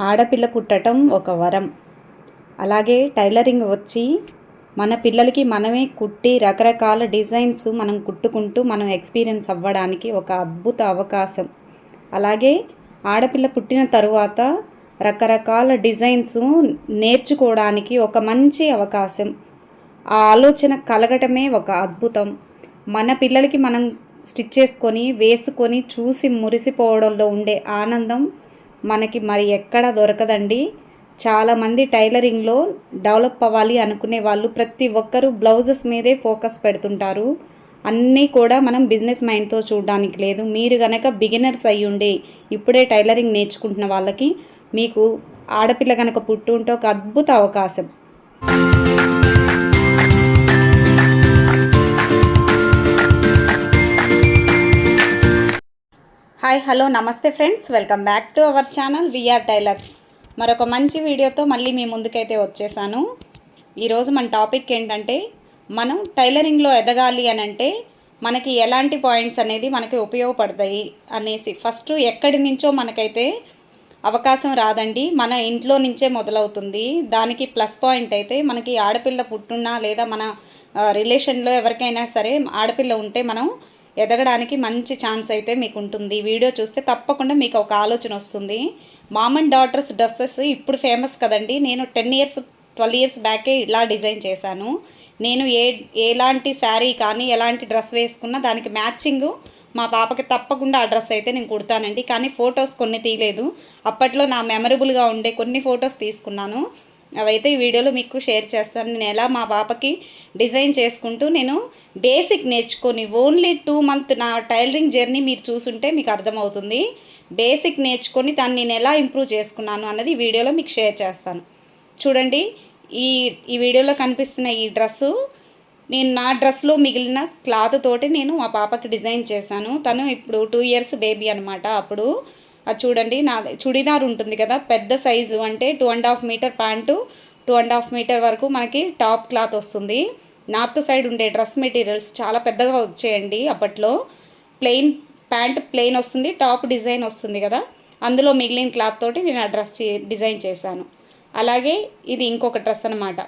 ఆడపిల్ల పుట్టడం ఒక వరం. అలాగే టైలరింగ్ వచ్చి మన పిల్లలకి మనమే కుట్టి రకరకాల డిజైన్స్ మనం కుట్టుకుంటూ మనం ఎక్స్పీరియన్స్ అవ్వడానికి ఒక అద్భుత అవకాశం. అలాగే ఆడపిల్ల పుట్టిన తరువాత రకరకాల డిజైన్స్ నేర్చుకోవడానికి ఒక మంచి అవకాశం. ఆ ఆలోచన కలగటమే ఒక అద్భుతం. మన పిల్లలకి మనం స్టిచ్ చేసుకొని వేసుకొని చూసి మురిసిపోవడంలో ఉండే ఆనందం మనకి మరి ఎక్కడ దొరకదండి. చాలామంది టైలరింగ్లో డెవలప్ అవ్వాలి అనుకునే వాళ్ళు ప్రతి ఒక్కరూ బ్లౌజెస్ మీదే ఫోకస్ పెడుతుంటారు. అన్నీ కూడా మనం బిజినెస్ మైండ్తో చూడడానికి లేదు. మీరు గనక బిగినర్స్ అయ్యుండి ఇప్పుడే టైలరింగ్ నేర్చుకుంటున్న వాళ్ళకి మీకు ఆడపిల్ల కనుక పుట్టు ఉంటే ఒక అద్భుత అవకాశం. హాయ్ హలో నమస్తే friends. Welcome back to our channel VR tailors. మరొక మంచి వీడియోతో మళ్ళీ మీ ముందుకైతే వచ్చేసాను. ఈరోజు మన టాపిక్ ఏంటంటే మనం టైలరింగ్లో ఎదగాలి అని అంటే మనకి ఎలాంటి పాయింట్స్ అనేది మనకి ఉపయోగపడతాయి అనేసి. ఫస్ట్ ఎక్కడి నుంచో మనకైతే అవకాశం రాదండి. మన ఇంట్లో నుంచే మొదలవుతుంది. దానికి ప్లస్ పాయింట్ అయితే మనకి ఆడపిల్ల పుట్టున్నా లేదా మన రిలేషన్లో ఎవరికైనా సరే ఆడపిల్ల ఉంటే మనం ఎదగడానికి మంచి ఛాన్స్ అయితే మీకు ఉంటుంది వీడియో చూస్తే తప్పకుండా మీకు ఒక ఆలోచన వస్తుంది. మామ్ అండ్ డాటర్స్ డ్రెస్సెస్ ఇప్పుడు ఫేమస్ కదండి. నేను టెన్ ఇయర్స్ ట్వెల్వ్ ఇయర్స్ బ్యాకే ఇలా డిజైన్ చేశాను. నేను ఏ ఎలాంటి శారీ కానీ ఎలాంటి డ్రెస్ వేసుకున్నా దానికి మ్యాచింగ్ మా పాపకి తప్పకుండా ఆ డ్రెస్ అయితే నేను కుడతానండి. కానీ ఫొటోస్ కొన్ని తీయలేదు. అప్పట్లో నా మెమరబుల్గా ఉండే కొన్ని ఫొటోస్ తీసుకున్నాను. అవైతే ఈ వీడియోలో మీకు షేర్ చేస్తాను. నేను ఎలా మా పాపకి డిజైన్ చేసుకుంటూ నేను బేసిక్ నేర్చుకొని ఓన్లీ టూ మంత్ నా టైలరింగ్ జర్నీ మీరు చూసుంటే మీకు అర్థమవుతుంది. బేసిక్ నేర్చుకొని దాన్ని నేను ఎలా ఇంప్రూవ్ చేసుకున్నాను అన్నది ఈ వీడియోలో మీకు షేర్ చేస్తాను. చూడండి ఈ ఈ వీడియోలో కనిపిస్తున్న ఈ డ్రెస్సు నేను నా డ్రెస్లో మిగిలిన క్లాత్ తోటి నేను మా పాపకి డిజైన్ చేశాను. తను ఇప్పుడు టూ ఇయర్స్ బేబీ అనమాట అప్పుడు. అది చూడండి నా చుడిదార్ ఉంటుంది కదా పెద్ద సైజు అంటే two and half metre pant two and half metre వరకు మనకి టాప్ క్లాత్ వస్తుంది. నార్త్ సైడ్ ఉండే డ్రెస్ మెటీరియల్స్ చాలా పెద్దగా వచ్చేయండి అప్పట్లో. ప్లెయిన్ ప్యాంట్ ప్లెయిన్ వస్తుంది టాప్ డిజైన్ వస్తుంది కదా అందులో మిగిలిన క్లాత్ తోటి నేను ఆ డ్రెస్ డిజైన్ చేశాను. అలాగే ఇది ఇంకొక డ్రెస్ అనమాట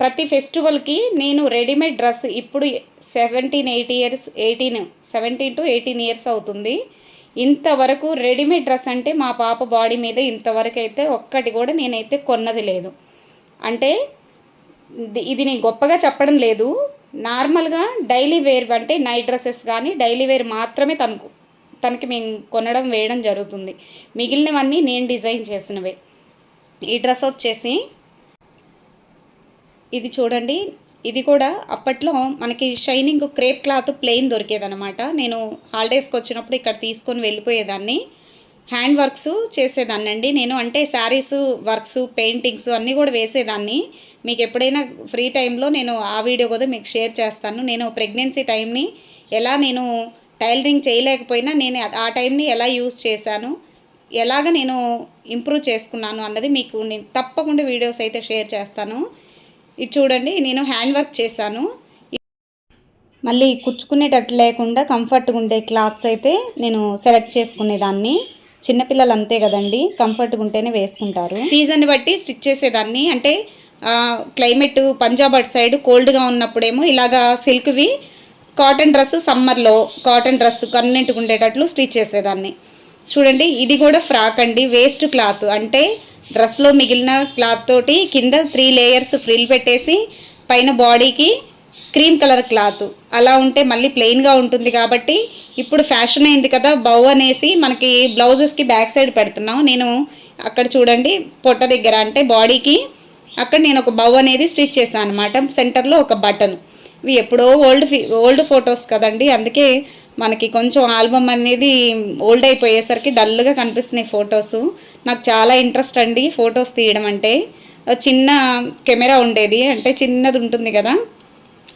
ప్రతి ఫెస్టివల్కి నేను రెడీమేడ్ డ్రెస్ ఇప్పుడు seventeen eighty years eighteen seventeen to eighteen years అవుతుంది. ఇంతవరకు రెడీమేడ్ డ్రెస్ అంటే మా పాప బాడీ మీద ఇంతవరకు అయితే ఒక్కటి కూడా నేనైతే కొన్నది లేదు. అంటే ఇది నేను గొప్పగా చెప్పడం లేదు. నార్మల్గా డైలీ వేర్ అంటే నైట్ డ్రెస్సెస్ కానీ డైలీ వేర్ మాత్రమే తనకు తనకి మేము కొనడం వేయడం జరుగుతుంది. మిగిలినవన్నీ నేను డిజైన్ చేసినవే. ఈ డ్రెస్ వచ్చేసి ఇది చూడండి ఇది కూడా అప్పట్లో మనకి షైనింగ్ క్రేప్ క్లాత్ ప్లెయిన్ దొరికేదనమాట నేను హాలిడేస్కి వచ్చినప్పుడు ఇక్కడ తీసుకొని వెళ్ళిపోయేదాన్ని. హ్యాండ్ వర్క్స్ చేసేదాన్ని అండి నేను అంటే శారీస్ వర్క్స్ పెయింటింగ్స్ అన్నీ కూడా వేసేదాన్ని. మీకు ఎప్పుడైనా ఫ్రీ టైంలో నేను ఆ వీడియో కూడా మీకు షేర్ చేస్తాను. నేను ప్రెగ్నెన్సీ టైంని ఎలా నేను టైలరింగ్ చేయలేకపోయినా నేను ఆ టైంని ఎలా యూస్ చేశాను ఎలాగ నేను ఇంప్రూవ్ చేసుకున్నాను అన్నది మీకు నేను తప్పకుండా వీడియోస్ అయితే షేర్ చేస్తాను. ఇది చూడండి నేను హ్యాండ్ వర్క్ చేశాను. మళ్ళీ కుచ్చుకునేటట్టు లేకుండా కంఫర్ట్గా ఉండే క్లాత్స్ అయితే నేను సెలెక్ట్ చేసుకునేదాన్ని. చిన్నపిల్లలు అంతే కదండి కంఫర్ట్గా ఉంటేనే వేసుకుంటారు. సీజన్ బట్టి స్టిచ్ చేసేదాన్ని. అంటే క్లైమేట్ పంజాబ్ అటు సైడ్ కోల్డ్గా ఉన్నప్పుడేమో ఇలాగా సిల్క్వి కాటన్ డ్రెస్ సమ్మర్లో కాటన్ డ్రెస్ కన్నింటికి ఉండేటట్లు స్టిచ్ చేసేదాన్ని. చూడండి ఇది కూడా ఫ్రాక్ అండి వేస్ట్ క్లాత్. అంటే డ్రెస్లో మిగిలిన క్లాత్ తోటి కింద త్రీ లేయర్స్ ఫ్రిల్ పెట్టేసి పైన బాడీకి క్రీమ్ కలర్ క్లాత్. అలా ఉంటే మళ్ళీ ప్లెయిన్గా ఉంటుంది కాబట్టి ఇప్పుడు ఫ్యాషన్ అయింది కదా బౌ అనేసి మనకి బ్లౌజెస్కి బ్యాక్ సైడ్ పెడుతున్నాం. నేను అక్కడ చూడండి పొట్ట దగ్గర అంటే బాడీకి అక్కడ నేను ఒక బౌ అనేది స్టిచ్ చేశాను అనమాట సెంటర్లో ఒక బటన్. ఇవి ఎప్పుడో ఓల్డ్ ఓల్డ్ ఫొటోస్ కదండి అందుకే మనకి కొంచెం ఆల్బమ్ అనేది ఓల్డ్ అయిపోయేసరికి డల్గా కనిపిస్తున్నాయి ఫొటోస్. నాకు చాలా ఇంట్రెస్ట్ అండి ఫొటోస్ తీయడం అంటే. చిన్న కెమెరా ఉండేది అంటే చిన్నది ఉంటుంది కదా.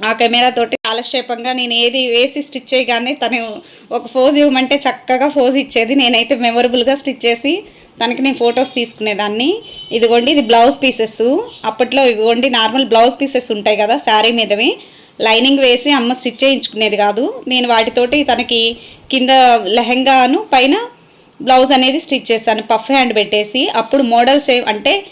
ఆ కెమెరాతోటి కాలక్షేపంగా నేను ఏది వేసి స్టిచ్ చేయగానే తను ఒక ఫోజ్ ఇవ్వమంటే చక్కగా ఫోజ్ ఇచ్చేది. నేనైతే మెమొరబుల్గా స్టిచ్ చేసి తనకి నేను ఫొటోస్ తీసుకునేదాన్ని. ఇదిగోండి ఇది బ్లౌజ్ పీసెస్. అప్పట్లో ఇదిగోండి నార్మల్ బ్లౌజ్ పీసెస్ ఉంటాయి కదా శారీ మీదవి. లైనింగ్ వేసి అమ్మ స్టిచ్ చేయించుకునేది కాదు. నేను వాటితోటి తనకి కింద లెహెంగాను పైన బ్లౌజ్ అనేది స్టిచ్ చేశాను. పఫ్ హ్యాండ్ పెట్టేసి అప్పుడు మోడల్స్ అంటే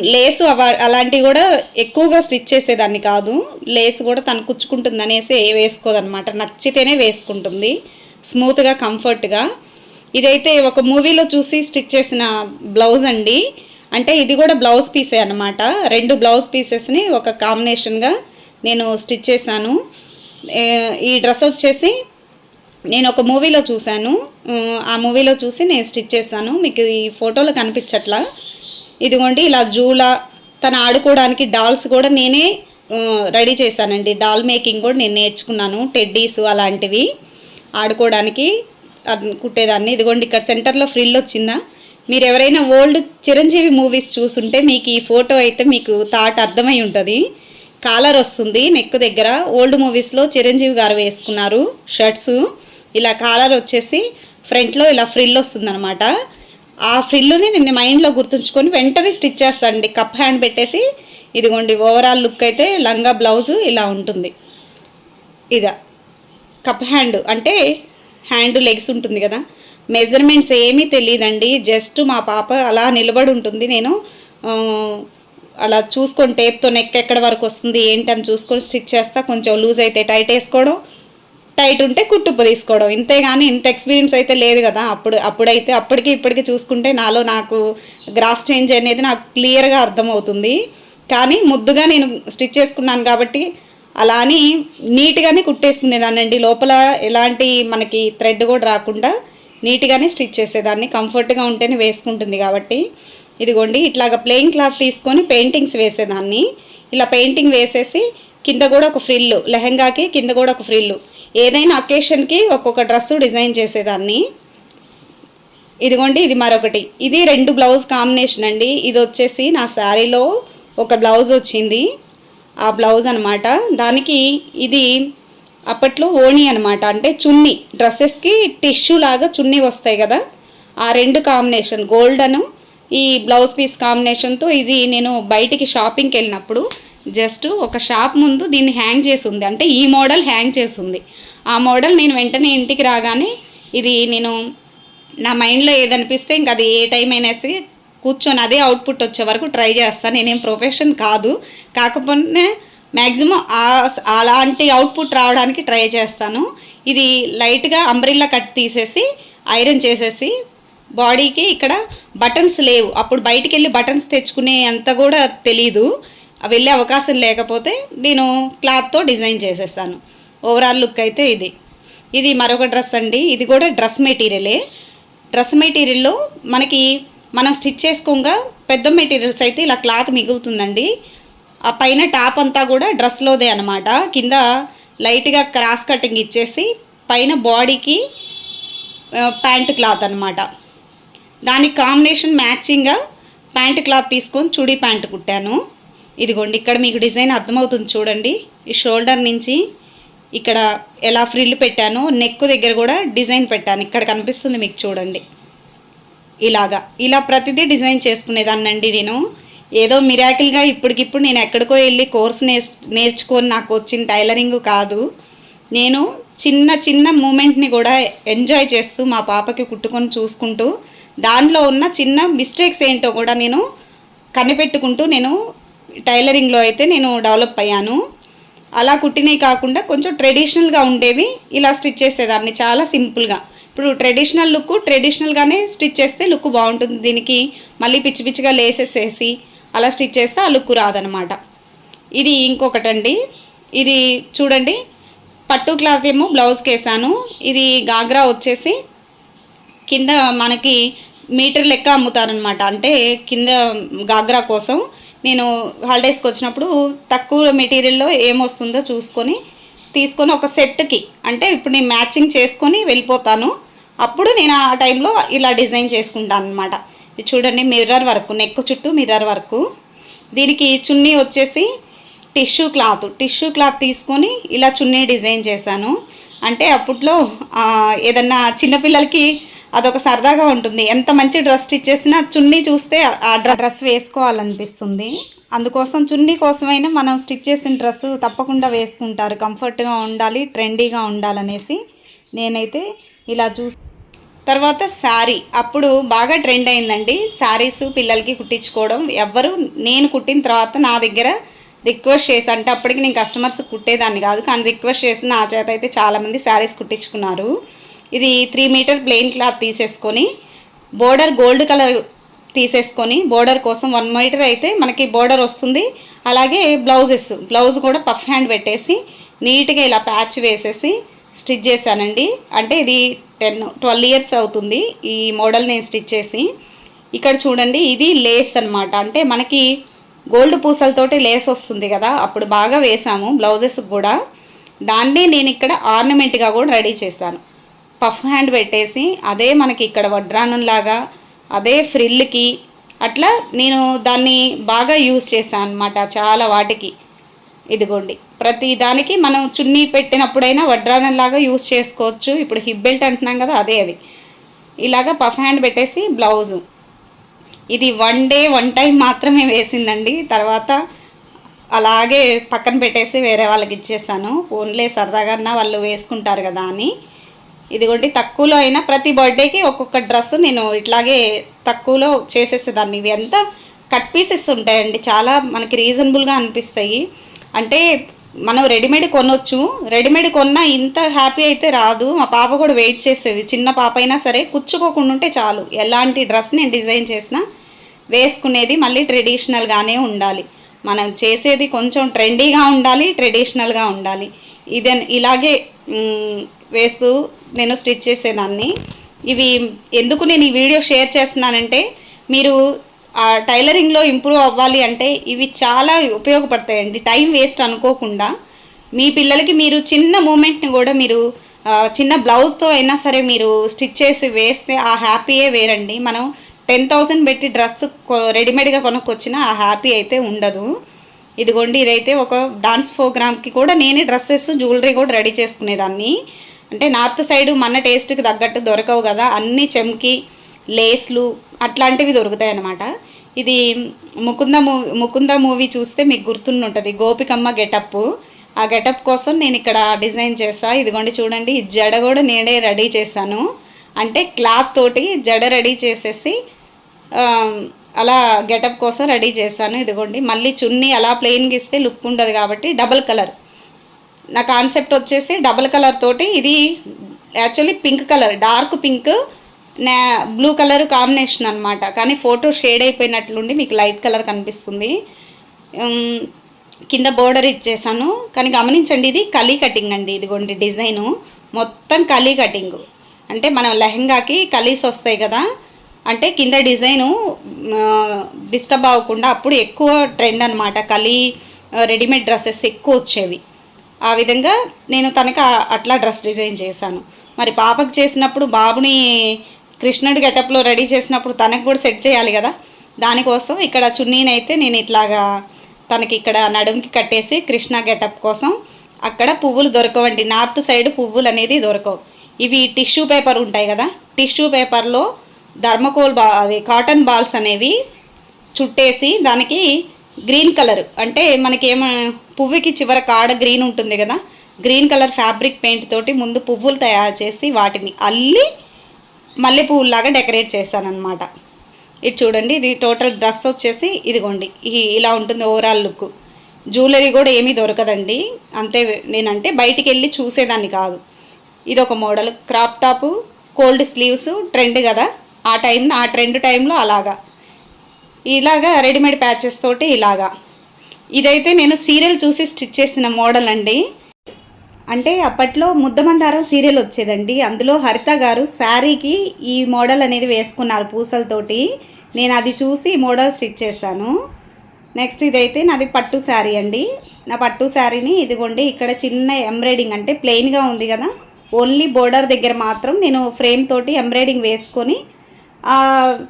లేసు అవ- అలాంటివి కూడా ఎక్కువగా స్టిచ్ చేసేదాన్ని కాదు. లేస్ కూడా తను కుచ్చుకుంటుంది అనేసి వేసుకోదనమాట నచ్చితేనే వేసుకుంటుంది. స్మూత్గా కంఫర్ట్గా. ఇదైతే ఒక మూవీలో చూసి స్టిచ్ చేసిన బ్లౌజ్ అండి. అంటే ఇది కూడా బ్లౌజ్ పీసే అనమాట రెండు బ్లౌజ్ పీసెస్ని ఒక కాంబినేషన్గా నేను స్టిచ్ చేశాను. ఈ డ్రెస్ వచ్చేసి నేను ఒక మూవీలో చూశాను. ఆ మూవీలో చూసి నేను స్టిచ్ చేశాను. మీకు ఈ ఫోటోలో కనిపించట్లా. ఇదిగోండి ఇలా జూలా తను ఆడుకోవడానికి డాల్స్ కూడా నేనే రెడీ చేశానండి. డాల్ మేకింగ్ కూడా నేను నేర్చుకున్నాను. టెడ్డీస్ అలాంటివి ఆడుకోవడానికి కుట్టేదాన్ని. ఇదిగోండి ఇక్కడ సెంటర్లో ఫ్రిల్ వచ్చిందా? మీరు ఎవరైనా ఓల్డ్ చిరంజీవి మూవీస్ చూసుంటే మీకు ఈ ఫోటో అయితే మీకు థాట్ అర్థమై ఉంటుంది. కాలర్ వస్తుంది నెక్ దగ్గర. ఓల్డ్ మూవీస్లో చిరంజీవి గారు వేసుకున్నారు షర్ట్స్. ఇలా కాలర్ వచ్చేసి ఫ్రంట్లో ఇలా ఫ్రిల్ వస్తుందనమాట ఆ ఫ్రిల్ని నేను మైండ్లో గుర్తుంచుకొని వెంటనే స్టిచ్ చేస్తానండి. కప్ హ్యాండ్ పెట్టేసి ఇదిగోండి ఓవరాల్ లుక్ అయితే లంగా బ్లౌజు ఇలా ఉంటుంది. ఇదా. కప్ హ్యాండ్ అంటే హ్యాండ్ లెగ్స్ ఉంటుంది కదా. మెజర్మెంట్స్ ఏమీ తెలియదండి. జస్ట్ మా పాప అలా నిలబడి ఉంటుంది. నేను అలా చూసుకొని టేప్తో నెక్ ఎక్కడ వరకు వస్తుంది ఏంటని చూసుకొని స్టిచ్ చేస్తా కొంచెం లూజ్ అయితే టైట్ వేసుకోవడం టైట్ ఉంటే కుట్టుప్పు తీసుకోవడం. ఇంతే కానీ ఇంత ఎక్స్పీరియన్స్ అయితే లేదు కదా. అప్పుడు అప్పుడైతే అప్పటికి ఇప్పటికి చూసుకుంటే నాలో నాకు గ్రాఫ్ చేంజ్ అనేది నాకు క్లియర్గా అర్థమవుతుంది. కానీ ముద్దుగా నేను స్టిచ్ చేసుకున్నాను కాబట్టి అలా అని నీట్గానే కుట్టేసుకునేదానండి లోపల ఎలాంటి మనకి థ్రెడ్ కూడా రాకుండా నీట్గానే స్టిచ్ చేసేదాన్ని. కంఫర్ట్గా ఉంటేనే వేసుకుంటుంది కాబట్టి ఇదిగోండి ఇట్లాగ ప్లెయిన్ క్లాత్ తీసుకొని పెయింటింగ్స్ వేసేదాన్ని. ఇలా పెయింటింగ్ వేసేసి కింద కూడా ఒక ఫ్రిల్లు లెహంగాకి కింద కూడా ఒక ఫ్రిల్లు ఏదైనా అకేషన్కి ఒక్కొక్క డ్రెస్ డిజైన్ చేసేదాన్ని. ఇదిగోండి ఇది మరొకటి. ఇది రెండు బ్లౌజ్ కాంబినేషన్ అండి. ఇది వచ్చేసి నా శారీలో ఒక బ్లౌజ్ వచ్చింది. ఆ బ్లౌజ్ అనమాట దానికి ఇది అప్పట్లో ఓణి అనమాట అంటే చున్నీ. డ్రెస్సెస్కి టిష్యూ లాగా చున్నీ వస్తాయి కదా. ఆ రెండు కాంబినేషన్ గోల్డను ఈ బ్లౌజ్ పీస్ కాంబినేషన్తో ఇది నేను బయటికి షాపింగ్కి వెళ్ళినప్పుడు జస్ట్ ఒక షాప్ ముందు దీన్ని హ్యాంగ్ చేసి ఉంది అంటే ఈ మోడల్ హ్యాంగ్ చేసి ఉంది ఆ మోడల్ నేను వెంటనే ఇంటికి రాగానే ఇది నేను నా మైండ్లో ఏదనిపిస్తే ఇంక అది ఏ టైం అయినా సరే కూర్చొని అదే అవుట్పుట్ వచ్చే వరకు ట్రై చేస్తాను నేనేం ప్రొఫెషన్ కాదు. కాకపోతే మ్యాక్సిమం అలాంటి అవుట్పుట్ రావడానికి ట్రై చేస్తాను. ఇది లైట్గా అంబ్రిల్లా కట్ తీసేసి ఐరన్ చేసేసి బాడీకి ఇక్కడ బటన్స్ లేవు. అప్పుడు బయటికి వెళ్ళి బటన్స్ తెచ్చుకునే అంత కూడా తెలీదు. వెళ్ళే అవకాశం లేకపోతే నేను క్లాత్తో డిజైన్ చేసేసాను ఓవరాల్ లుక్ అయితే ఇది. ఇది మరొక డ్రెస్ అండి. ఇది కూడా డ్రెస్ మెటీరియలే. డ్రెస్ మెటీరియల్లో మనకి మనం స్టిచ్ చేసుకోగా పెద్ద మెటీరియల్స్ అయితే ఇలా క్లాత్ మిగులుతుందండి. ఆ పైన టాప్ అంతా కూడా డ్రెస్లోదే అనమాట కింద లైట్గా క్రాస్ కటింగ్ ఇచ్చేసి పైన బాడీకి ప్యాంట్ క్లాత్ అనమాట దానికి కాంబినేషన్ మ్యాచింగ్గా ప్యాంట్ క్లాత్ తీసుకొని చుడీ ప్యాంట్ కుట్టాను. ఇదిగోండి ఇక్కడ మీకు డిజైన్ అర్థమవుతుంది చూడండి. ఈ షోల్డర్ నుంచి ఇక్కడ ఎలా ఫ్రిల్ పెట్టానో నెక్ దగ్గర కూడా డిజైన్ పెట్టాను. ఇక్కడ కనిపిస్తుంది మీకు చూడండి. ఇలాగా ఇలా ప్రతిదీ డిజైన్ చేసుకునేదాన్నండి నేను. ఏదో మిరాకిల్గా ఇప్పటికిప్పుడు నేను ఎక్కడికో వెళ్ళి కోర్స్ నేర్స్ నేర్చుకొని నాకు వచ్చిన టైలరింగ్ కాదు. నేను చిన్న చిన్న మూమెంట్ని కూడా ఎంజాయ్ చేస్తూ మా పాపకి కుట్టుకొని చూసుకుంటూ దానిలో ఉన్న చిన్న మిస్టేక్స్ ఏంటో కూడా నేను కనిపెట్టుకుంటూ నేను టైలరింగ్లో అయితే నేను డెవలప్ అయ్యాను. అలా కుట్టినవి కాకుండా కొంచెం ట్రెడిషనల్గా ఉండేవి ఇలా స్టిచ్ చేసేదాన్ని చాలా సింపుల్గా. ఇప్పుడు ట్రెడిషనల్ లుక్ ట్రెడిషనల్గానే స్టిచ్ చేస్తే లుక్ బాగుంటుంది. దీనికి మళ్ళీ పిచ్చి పిచ్చిగా లేసేసేసి అలా స్టిచ్ చేస్తే ఆ లుక్ రాదనమాట. ఇది ఇంకొకటండి. ఇది చూడండి పట్టు క్లాత్ ఏమో బ్లౌజ్కి వేసాను ఇది గాగ్రా వచ్చేసి కింద మనకి మీటర్ లెక్క అమ్ముతారనమాట అంటే కింద గాగ్రా కోసం నేను హాలిడేస్కి వచ్చినప్పుడు తక్కువ మెటీరియల్లో ఏమొస్తుందో చూసుకొని తీసుకొని ఒక సెట్కి అంటే ఇప్పుడు నేను మ్యాచింగ్ చేసుకొని వెళ్ళిపోతాను. అప్పుడు నేను ఆ టైంలో ఇలా డిజైన్ చేసుకుంటాను అనమాట ఇది చూడండి మిర్రర్ వర్క్ నెక్ చుట్టూ మిర్రర్ వర్క్. దీనికి చున్నీ వచ్చేసి టిష్యూ క్లాత్ టిష్యూ క్లాత్ తీసుకొని ఇలా చున్నీ డిజైన్ చేశాను. అంటే అప్పట్లో ఏదన్నా చిన్నపిల్లలకి అదొక సరదాగా ఉంటుంది. ఎంత మంచి డ్రెస్ స్టిచ్ చేసినా చున్నీ చూస్తే ఆ డ్రెస్ వేసుకోవాలనిపిస్తుంది. అందుకోసం చున్నీ కోసమైనా మనం స్టిచ్ చేసిన డ్రెస్ తప్పకుండా వేసుకుంటారు. కంఫర్ట్గా ఉండాలి ట్రెండీగా ఉండాలనేసి నేనైతే ఇలా చూ తర్వాత శారీ. అప్పుడు బాగా ట్రెండ్ అయిందండి. శారీస్ పిల్లలకి కుట్టించుకోవడం. ఎవ్వరు నేను కుట్టిన తర్వాత నా దగ్గర రిక్వెస్ట్ చేసి అంటే అప్పటికి నేను కస్టమర్స్ కుట్టేదాన్ని కాదు. కానీ రిక్వెస్ట్ చేసి నా చేత అయితే చాలామంది శారీస్ కుట్టించుకున్నారు. ఇది త్రీ మీటర్ ప్లెయిన్ క్లాత్ తీసేసుకొని బోర్డర్ గోల్డ్ కలర్ తీసేసుకొని బోర్డర్ కోసం వన్ మీటర్ అయితే మనకి బోర్డర్ వస్తుంది. అలాగే బ్లౌజెస్ బ్లౌజ్ కూడా పఫ్ హ్యాండ్ పెట్టేసి నీట్గా ఇలా ప్యాచ్ వేసేసి స్టిచ్ చేశానండి. అంటే ఇది టెన్ ట్వెల్వ్ ఇయర్స్ అవుతుంది ఈ మోడల్ నేను స్టిచ్ చేసి. ఇక్కడ చూడండి ఇది లేస్ అనమాట అంటే మనకి గోల్డ్ పూసలతోటి లేస్ వస్తుంది కదా అప్పుడు బాగా వేసాము బ్లౌజెస్ కూడా. దాన్నే నేను ఇక్కడ ఆర్నమెంట్గా కూడా రెడీ చేశాను. పఫ్ హ్యాండ్ పెట్టేసి అదే మనకి ఇక్కడ వడ్రానంలాగా అదే ఫ్రిల్కి అట్లా నేను దాన్ని బాగా యూజ్ చేశాను అనమాట చాలా వాటికి. ఇదిగోండి. ప్రతి దానికి మనం చున్నీ పెట్టినప్పుడైనా వడ్రానంలాగా యూజ్ చేసుకోవచ్చు. ఇప్పుడు హిప్ బెల్ట్ అంటున్నాం కదా అదే అది. ఇలాగ పఫ్ హ్యాండ్ పెట్టేసి బ్లౌజు. ఇది వన్ డే వన్ టైం మాత్రమే వేసిందండి. తర్వాత అలాగే పక్కన పెట్టేసి వేరే వాళ్ళకి ఇచ్చేసాను. ఓన్లీ సరదాగా వాళ్ళు వేసుకుంటారు కదా అని. ఇదిగోండి తక్కువలో అయినా ప్రతి బర్త్డేకి ఒక్కొక్క డ్రెస్ నేను ఇట్లాగే తక్కువలో చేసేసేదాన్ని. ఇవి ఎంత కట్ పీసెస్ ఉంటాయండి చాలా మనకి రీజనబుల్గా అనిపిస్తాయి. అంటే మనం రెడీమేడ్ కొనొచ్చు. రెడీమేడ్ కొన్నా ఇంత హ్యాపీ అయితే రాదు. మా పాప కూడా వెయిట్ చేసేది. చిన్న పాప అయినా సరే కుచ్చుకోకుండా ఉంటే చాలు. ఎలాంటి డ్రెస్ నేను డిజైన్ చేసినా వేసుకునేది మళ్ళీ ట్రెడిషనల్గానే ఉండాలి. మనం చేసేది కొంచెం ట్రెండీగా ఉండాలి ట్రెడిషనల్గా ఉండాలి. ఇదే ఇలాగే వేస్తూ నేను స్టిచ్ చేసేదాన్ని. ఇవి ఎందుకు నేను ఈ వీడియో షేర్ చేస్తున్నానంటే మీరు ఆ టైలరింగ్లో ఇంప్రూవ్ అవ్వాలి అంటే ఇవి చాలా ఉపయోగపడతాయండి. టైం వేస్ట్ అనుకోకుండా. మీ పిల్లలకి మీరు చిన్న మూమెంట్ని కూడా మీరు చిన్న బ్లౌజ్తో అయినా సరే మీరు స్టిచ్ చేసి వేస్తే ఆ హ్యాపీయే వేరండి. మనం టెన్ థౌజండ్ పెట్టి డ్రెస్ రెడీమేడ్గా కొనుక్కొచ్చినా ఆ హ్యాపీ అయితే ఉండదు. ఇదిగోండి ఇదైతే ఒక డాన్స్ ప్రోగ్రామ్కి కూడా నేనే డ్రెస్సెస్ జ్యువెలరీ కూడా రెడీ చేసుకునేదాన్ని. అంటే నార్త్ సైడ్ మన టేస్ట్కి తగ్గట్టు దొరకవు కదా అన్ని చెమ్కి లేస్లు అట్లాంటివి దొరుకుతాయి అన్నమాట ఇది ముకుంద మూవీ ముకుంద మూవీ చూస్తే మీకు గుర్తుండి ఉంటుంది గోపికమ్మ గెటప్ ఆ గెటప్ కోసం నేను ఇక్కడ డిజైన్ చేసా ఇదిగోండి చూడండి ఈ జడ కూడా నేనే రెడీ చేశాను. అంటే క్లాత్ తోటి జడ రెడీ చేసేసి అలా గెటప్ కోసం రెడీ చేశాను. ఇదిగోండి మళ్ళీ చున్నీ అలా ప్లెయిన్గా ఇస్తే లుక్ ఉండదు కాబట్టి డబల్ కలర్. నా కాన్సెప్ట్ వచ్చేసి డబల్ కలర్ తోటి ఇది actually pink colour dark pink నా బ్లూ కలర్ కాంబినేషన్ అనమాట కానీ ఫోటో షేడ్ అయిపోయినట్లుండి మీకు లైట్ కలర్ కనిపిస్తుంది. కింద బోర్డర్ ఇచ్చేసాను. కానీ గమనించండి ఇది కలీ కటింగ్ అండి. ఇదిగోండి డిజైను మొత్తం కలీ కటింగ్ అంటే మనం లెహంగాకి కలీస్ వస్తాయి కదా. అంటే కింద డిజైను డిస్టర్బ్ అవ్వకుండా అప్పుడు ఎక్కువ ట్రెండ్ అనమాట కలీ రెడీమేడ్ డ్రెస్సెస్ ఎక్కువ వచ్చేవి. ఆ విధంగా నేను తనకి అట్లా డ్రెస్ డిజైన్ చేశాను. మరి పాపకు చేసినప్పుడు బాబుని కృష్ణుడి గెటప్లో రెడీ చేసినప్పుడు తనకు కూడా సెట్ చేయాలి కదా? దానికోసం ఇక్కడ చున్నీనైతే నేను ఇట్లాగా తనకి ఇక్కడ నడుముకి కట్టేసి కృష్ణ గెటప్ కోసం అక్కడ పువ్వులు దొరకవండి. నార్త్ సైడ్ పువ్వులు అనేది దొరకవు. ఇవి టిష్యూ పేపర్ ఉంటాయి కదా? టిష్యూ పేపర్లో ధర్మకోల్ బా అవి కాటన్ బాల్స్ అనేవి చుట్టేసి దానికి గ్రీన్ కలర్. అంటే మనకి ఏమ పువ్వుకి చివర కాడ గ్రీన్ ఉంటుంది కదా గ్రీన్ కలర్ ఫ్యాబ్రిక్ పెయింట్ తోటి ముందు పువ్వులు తయారు చేసి వాటిని అల్లి మల్లె పువ్వులాగా డెకరేట్ చేశాను ఇది చూడండి ఇది టోటల్ డ్రెస్ వచ్చేసి ఇదిగోండి ఈ ఇలా ఉంటుంది ఓవరాల్ లుక్ జ్యువెలరీ కూడా ఏమీ దొరకదండి. అంతే నేనంటే బయటికి వెళ్ళి చూసేదాన్ని కాదు. ఇది ఒక model crop top cold sleeves trend కదా. ఆ టైం ఆ ట్రెండ్ టైంలో అలాగా. ఇలాగా రెడీమేడ్ ప్యాచెస్ తోటి ఇలాగా. ఇదైతే నేను సీరియల్ చూసి స్టిచ్ చేసిన మోడల్ అండి. అంటే అప్పట్లో ముద్దమందారం సీరియల్ వచ్చేదండి. అందులో హరిత గారు శారీకి ఈ మోడల్ అనేది వేసుకున్నారు పూసలతోటి. నేను అది చూసి మోడల్ స్టిచ్ చేశాను. నెక్స్ట్ ఇదైతే నాది పట్టు శారీ అండి. నా పట్టు శారీని ఇదిగోండి ఇక్కడ చిన్న ఎంబ్రాయిడింగ్ అంటే ప్లెయిన్గా ఉంది కదా. ఓన్లీ బోర్డర్ దగ్గర మాత్రం నేను ఫ్రేమ్ తోటి ఎంబ్రాయిడింగ్ వేసుకొని ఆ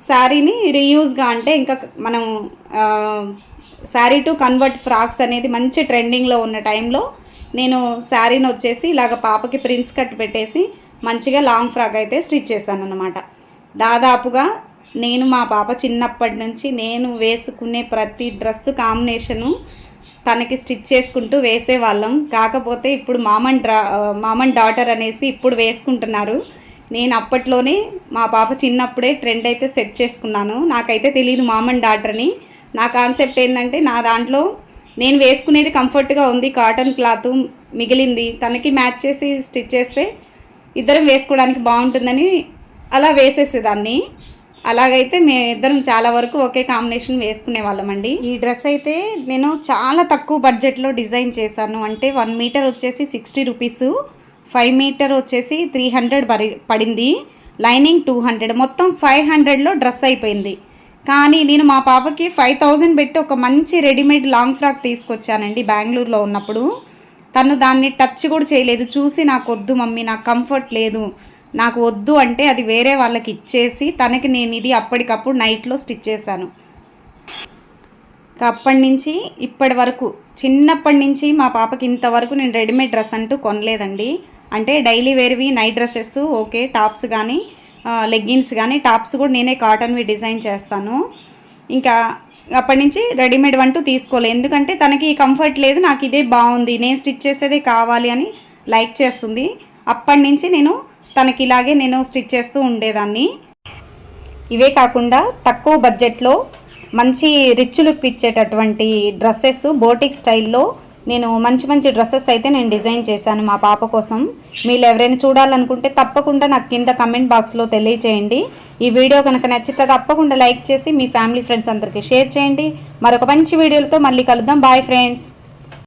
శారీని రీయూజ్గా అంటే ఇంకా మనం శారీ టు కన్వర్ట్ ఫ్రాక్స్ అనేది మంచి ట్రెండింగ్లో ఉన్న టైంలో నేను శారీని వచ్చేసి ఇలాగ పాపకి ప్రిన్స్ కట్ పెట్టేసి మంచిగా లాంగ్ ఫ్రాక్ అయితే స్టిచ్ చేశాను అనమాట దాదాపుగా నేను మా పాప చిన్నప్పటి నుంచి నేను వేసుకునే ప్రతి డ్రెస్ కాంబినేషను తనకి స్టిచ్ చేసుకుంటూ వేసేవాళ్ళం. కాకపోతే ఇప్పుడు మామన్ డ్రా మామన్ డాటర్ అనేసి ఇప్పుడు వేసుకుంటున్నారు. నేను అప్పట్లోనే మా పాప చిన్నప్పుడే ట్రెండ్ అయితే సెట్ చేసుకున్నాను. నాకైతే తెలియదు మామన్ డాటర్ని. నా కాన్సెప్ట్ ఏంటంటే నా దాంట్లో నేను వేసుకునేది కంఫర్ట్గా ఉంది కాటన్ క్లాత్ మిగిలింది. తనకి మ్యాచ్ చేసి స్టిచ్ చేస్తే ఇద్దరం వేసుకోవడానికి బాగుంటుందని అలా వేసేసేదాన్ని. అలాగైతే మేమిద్దరం చాలా వరకు ఒకే కాంబినేషన్ వేసుకునే వాళ్ళమండి ఈ డ్రెస్ అయితే నేను చాలా తక్కువ బడ్జెట్లో డిజైన్ చేశాను. అంటే వన్ మీటర్ వచ్చేసి సిక్స్టీ రూపీస్ ఫైవ్ మీటర్ వచ్చేసి త్రీ హండ్రెడ్ పడి పడింది. లైనింగ్ టూ హండ్రెడ్ మొత్తం ఫైవ్ హండ్రెడ్లో డ్రెస్ అయిపోయింది. కానీ నేను మా పాపకి ఫైవ్ థౌజండ్ పెట్టి ఒక మంచి రెడీమేడ్ లాంగ్ ఫ్రాక్ తీసుకొచ్చానండి బెంగళూరులో ఉన్నప్పుడు. తను దాన్ని టచ్ కూడా చేయలేదు. చూసి నాకు వద్దు మమ్మీ నాకు కంఫర్ట్ లేదు. నాకు వద్దు అంటే అది వేరే వాళ్ళకి ఇచ్చేసి తనకి నేను ఇది అప్పటికప్పుడు నైట్లో స్టిచ్ చేశాను. అప్పటి నుంచి ఇప్పటి వరకు చిన్నప్పటి నుంచి మా పాపకి ఇంతవరకు నేను రెడీమేడ్ డ్రెస్ అంటూ కొనలేదండి. అంటే డైలీ వేర్వి నైట్ డ్రెస్సెస్ ఓకే టాప్స్ కానీ లెగ్గిన్స్ కానీ టాప్స్ కూడా నేనే కాటన్వి డిజైన్ చేస్తాను. ఇంకా అప్పటి నుంచి రెడీమేడ్ అంటూ తీసుకోలేదు ఎందుకంటే తనకి కంఫర్ట్ లేదు నాకు ఇదే బాగుంది నేను స్టిచ్ చేసేదే కావాలి అని లైక్ చేస్తుంది. అప్పటి నుంచి నేను తనకి ఇలాగే నేను స్టిచ్ చేస్తూ ఉండేదాన్ని. ఇవే కాకుండా తక్కువ బడ్జెట్లో మంచి రిచ్ లుక్ ఇచ్చేటటువంటి డ్రెస్సెస్ బోటిక్ స్టైల్లో నేను మంచి మంచి డ్రెస్సెస్ అయితే నేను డిజైన్ చేశాను మా పాప కోసం. మీరు ఎవరైనా చూడాలనుకుంటే తప్పకుండా నాకు కింద కమెంట్ బాక్స్లో తెలియచేయండి. ఈ వీడియో కనుక నచ్చితే తప్పకుండా లైక్ చేసి మీ ఫ్యామిలీ ఫ్రెండ్స్ అందరికీ షేర్ చేయండి. మరొక మంచి వీడియోలతో మళ్ళీ కలుద్దాం. Bye friends.